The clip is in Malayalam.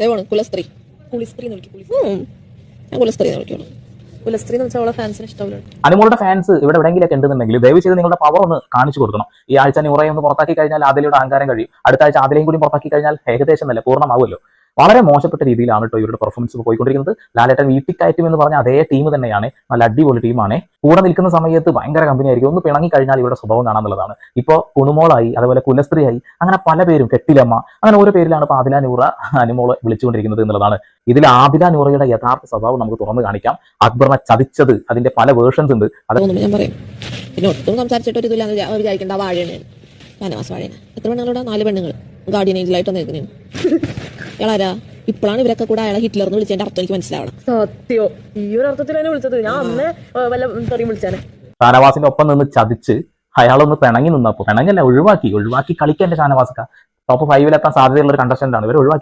ദേവാണ് കുലസ്ത്രീ. കുളിസ്ത്രീ എന്ന് വിളിക്കും കുളിസ്ത്രീ. ഞാൻ കുലസ്ത്രീ എന്ന് വിളിക്കുള്ളൂ. കുലസ്ത്രീ എന്ന് വെച്ചാൽ അവളെ ഫാൻസിന് ഇഷ്ടമില്ല അനുമോളുടെ ഫാൻസ് ഇവിടെ എവിടെയെങ്കിലൊക്കെ ഉണ്ടെന്നുണ്ടെങ്കിൽ ദയവ് ചെയ്ത് നിങ്ങളുടെ പവർ ഒന്ന് കാണിച്ചു കൊടുക്കണം. ഈ ആഴ്ച നൂറയെ ഒന്ന് പുറത്താക്കി കഴിഞ്ഞാൽ ആദിലയുടെ അഹങ്കാരം കഴിയും. അടുത്ത ആഴ്ച ആദിലയും കൂടി പുറത്താക്കി കഴിഞ്ഞാൽ ഏകദേശം നല്ല പൂർണമാവുമല്ലോ. വളരെ മോശപ്പെട്ട രീതിയിലാണ് കേട്ടോ ഇവരുടെ പെർഫോമൻസ് പോയിക്കൊണ്ടിരിക്കുന്നത്. ലാലേട്ടൻ വീട്ടിൽ എന്ന് പറഞ്ഞ അതേ ടീം തന്നെയാണ്. നല്ല അടിപൊളി ടീമാണ് കൂടെ നിൽക്കുന്ന സമയത്ത് ഭയങ്കര കമ്പനി ആയിരിക്കും. ഒന്ന് പിണങ്ങി കഴിഞ്ഞാൽ ഇവരുടെ സ്വഭാവം കാണാന്നുള്ളതാണ്. ഇപ്പോൾ കുണുമോളായി അതുപോലെ കുലസ്ത്രീയായി അങ്ങനെ പല പേരും കെട്ടിലമ്മ അങ്ങനെ ഓരോ പേരിലാണ് ഇപ്പോൾ ആദില നൂറ അനുമോളെ വിളിച്ചുകൊണ്ടിരിക്കുന്നത് എന്നുള്ളതാണ്. ഇതിൽ ആദില നൂറയുടെ യഥാർത്ഥ സ്വഭാവം നമുക്ക് തുറന്നു കാണിക്കാം. അക്ബറിനെ ചതിച്ചത് അതിന്റെ പല വേർഷൻസ് ഉണ്ട്. അത് ഞാൻ പറയും. സംസാരിച്ചിട്ട് ഒരു എത്ര നാല് പെണ്ണുങ്ങൾ ഗാർഡിയൻ ഏഞ്ചലായിട്ട് നിൽക്കുന്നു ഇയാളാരാ? ഇപ്പോഴാണ് ഇവരൊക്കെ കൂടെ അയാളെ ഹിറ്റ്ലർ എന്ന് വിളിച്ചതിന്റെ അർത്ഥം എനിക്ക് മനസ്സിലാവണം. സത്യോ. ഈ ഒരു അർത്ഥത്തിൽ തന്നെ വിളിച്ചത്. ഞാൻ അന്ന് വല്ല തെറിയും വിളിച്ചാനെ. ഷാനവാസിന്റെ ഒപ്പം നിന്ന് ചതിച്ച് അയാളൊന്ന് പിണങ്ങി നിന്നപ്പോ പിണങ്ങല്ല ഒഴിവാക്കി ഒഴിവാക്കി കളിക്കാൻ ഷാനവാസക്ക. ടോപ്പ് ഫൈവിലെത്താൻ സാധ്യതയുള്ള ഒരു കണ്ടസ്റ്റന്റ് ആണ്. ഇവർ ഒഴിവാക്കി